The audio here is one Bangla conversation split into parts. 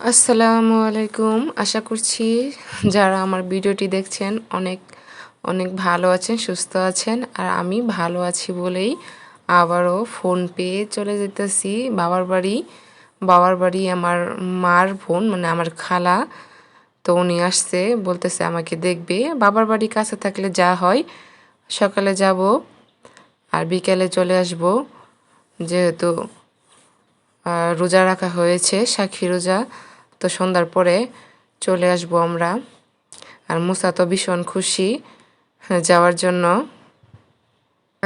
আসসালামু আলাইকুম। আশা করছি যারা আমার ভিডিওটি দেখছেন অনেক অনেক ভালো আছেন, সুস্থ আছেন। আর আমি ভালো আছি বলেই আবারও ফোন পেয়ে চলে যেতেছি বাবার বাড়ি। বাবার বাড়ি আমার মার বোন মানে আমার খালা। তো উনি আসছে, বলতেছে আমাকে দেখবে। বাবার বাড়ি কাছে থাকলে যা হয়, সকালে যাব। আর বিকেলে চলে আসব। যেহেতু রোজা রাখা হয়েছে, সাক্ষী রোজা, তো সন্ধ্যার পরে চলে আসব আমরা। আর মুসা তো ভীষণ খুশি যাওয়ার জন্য।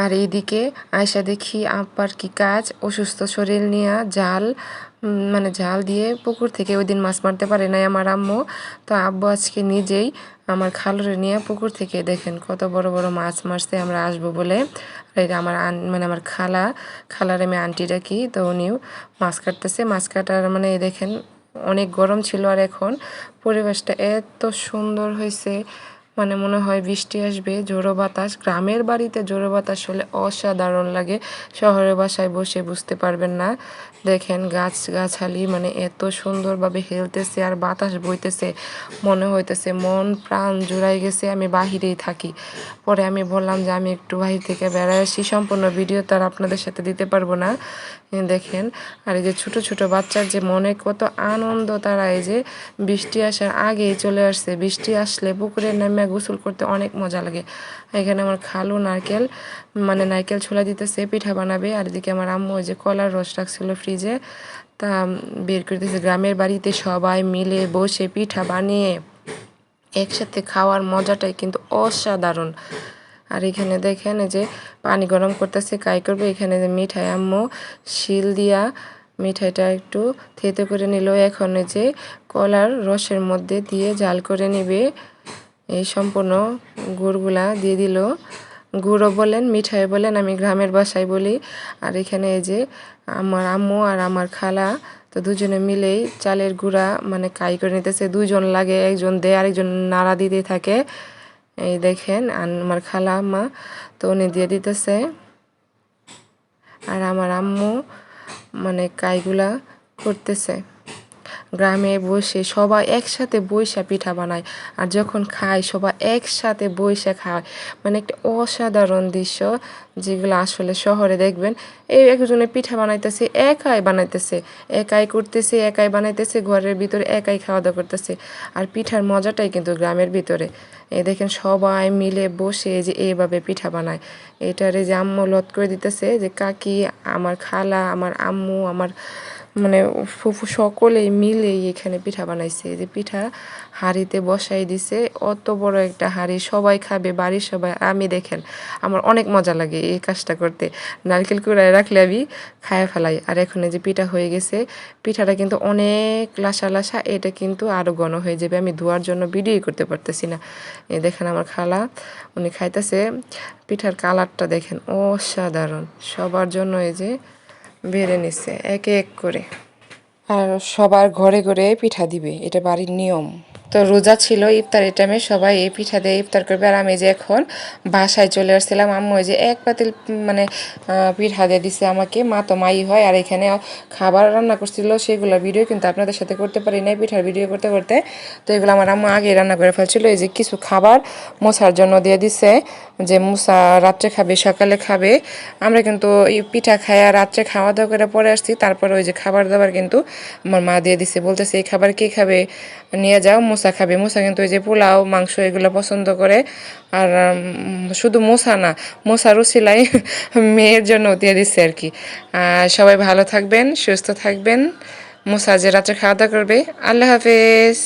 আর এইদিকে আয়সা দেখি আব্বার কি কাজ? অসুস্থ শরীর নিয়ে জাল মানে জাল দিয়ে পুকুর থেকে ওই দিন মাছ মারতে পারে নাই আমার আম্মু। তো আব্বু আজকে নিজেই আমার খালুরে নিয়ে পুকুর থেকে দেখেন কত বড় বড় মাছ মারছে, আমরা আসব বলে। আমার মানে আমার খালা, খালার আমি আন্টি ডাকি, তো উনিও মাছ কাটতেছে। মাছ কাটার মানে দেখেন অনেক গরম ছিল আর এখন পরিবেশটা এত সুন্দর হয়েছে। মানে মনে হয় বৃষ্টি আসবে, জোরো বাতাস। গ্রামের বাড়িতে জোরো বাতাস হলে অসাধারণ লাগে। শহরের বাসায় বসে বুঝতে পারবেন না। দেখেন গাছ গাছালি মানে এত সুন্দরভাবে হেলতেছে আর বাতাস বইতেছে। মনে হইতেছে মন প্রাণ জুড়াই গেছে, আমি বাহিরেই থাকি। পরে আমি বললাম যে আমি একটু বাহির থেকে বেড়ায় আসি, সম্পূর্ণ ভিডিও তার আপনাদের সাথে দিতে পারব না। দেখেন, আর এই যে ছোট ছোট বাচ্চার যে মনে কত আনন্দ তারা, এই যে বৃষ্টি আসার আগেই চলে আসছে। বৃষ্টি আসলে পুকুরে নেমে গোসল করতে অনেক মজা লাগে। এখানে আমার খালু নারকেল মানে নারকেল ছোলা দিতেছে, পিঠা বানাবে, আর এদিকে আমার আম্মু ওই যে কলার রস রাখছিল ফ্রিজে তা বের করে করতেছে গ্রামের বাড়িতে সবাই মিলে বসে পিঠা বানিয়ে একসাথে খাওয়ার মজাটাই কিন্তু অসাধারণ। আর এখানে দেখেন যে পানি গরম করতেছে, কাই করবে? এখানে যে মিঠাই আম্মু, শিল দিয়া মিঠাইটা একটু থেতে করে নিল। এখন যে কলার রসের মধ্যে দিয়ে জাল করে নিবে। এই সম্পূর্ণ গুড়গুলা দিয়ে দিল। গুঁড়ো বলেন মিঠাই বলেন, আমি গ্রামের বাসায় বলি। আর এখানে এই যে আমার আম্মু আর আমার খালা, তো দুজনে মিলেই চালের গুঁড়া মানে কাই করে নিতেছে। দুজন লাগে, একজন দেয়, আরেকজন নাড়া দিতে থাকে। এই দেখেন আমার খালা আম্মা, তো উনি দিয়ে দিতেছে। আর আমার আম্মু মানে কাইগুলা করতেছে। গ্রামে বসে সবাই একসাথে বৈশা পিঠা বানায়। আর যখন খায়, সবাই একসাথে বৈশা খায়। মানে একটা অসাধারণ দৃশ্য, যেগুলো আসলে শহরে দেখবেন, এই একজনে পিঠা বানাইতেছে, একাই বানাইতেছে, একাই করতেছে, একাই বানাইতেছে, ঘরের ভিতরে একাই খাওয়া দাওয়া করতেছে। আর পিঠার মজাটাই কিন্তু গ্রামের ভিতরে। এই দেখেন সবাই মিলে বসে যে এইভাবে পিঠা বানায়। এটারে যে আম্মু লত করে দিতেছে যে, কাকি, আমার খালা, আমার আম্মু, আমার মানে ফুফু সকলেই মিলেই এখানে পিঠা বানাইছে। যে পিঠা হাঁড়িতে বসাই দিছে। অত বড় একটা হাঁড়ি, সবাই খাবে, বাড়ির সবাই। আমি দেখেন, আমার অনেক মজা লাগে এই কাজটা করতে। নারকেল কুড়ায় রাখলে আমি খায় ফেলাই। আর এখন যে পিঠা হয়ে গেছে, পিঠাটা কিন্তু অনেক লাসা লাসা, এটা কিন্তু আরও ঘন হয়ে যাবে। আমি ধোয়ার জন্য ভিডিও করতে পারতেছি না। এ দেখেন আমার খালা, উনি খাইতেছে। পিঠার কালারটা দেখেন অসাধারণ। সবার জন্য এই যে বেড়ে নিছে একে এক করে। আর সবার ঘরে ঘরে পিঠা দিবে এটা বাড়ির নিয়ম। তো রোজা ছিল ইফতারের টাইমে সবাই এই পিঠা দিয়ে ইফতার করবে। আর আমি যে এখন বাসায় চলে আসছিলাম, আম্মু যে এক পাতিল মানে পিঠা দিয়ে দিছে আমাকে। মা তো মাই হয়, আর এখানে খাবার রান্না করছিল, সেগুলো ভিডিও কিন্তু আপনাদের সাথে করতে পারি নাই, পিঠার ভিডিও করতে করতে। তো এগুলো আমার আম্মু আগে রান্না করে ফেলছিল। এই যে কিছু খাবার মোছার জন্য দিয়ে দিছে, যে মুসা রাত্রে খাবে, সকালে খাবে। আমরা কিন্তু এই পিঠা খাই আর রাত্রে খাওয়া দাওয়া করে পরে আসছি। তারপর ওই যে খাবার দাবার কিন্তু আমার মা দিয়ে দিছে। বলতেছে, এই খাবার কে খাবে? নিয়ে যাও মোসা খাবে। মোসা কিন্তু ওই যে পোলাও, মাংস এগুলো পছন্দ করে। আর শুধু মোসা না মোসারও সেলাই মেয়ের জন্য দিয়ে দিচ্ছে আর কি। সবাই ভালো থাকবেন, সুস্থ থাকবেন। মোসা যে রাত্রে খাওয়া দাওয়া করবে। আল্লাহ হাফেজ।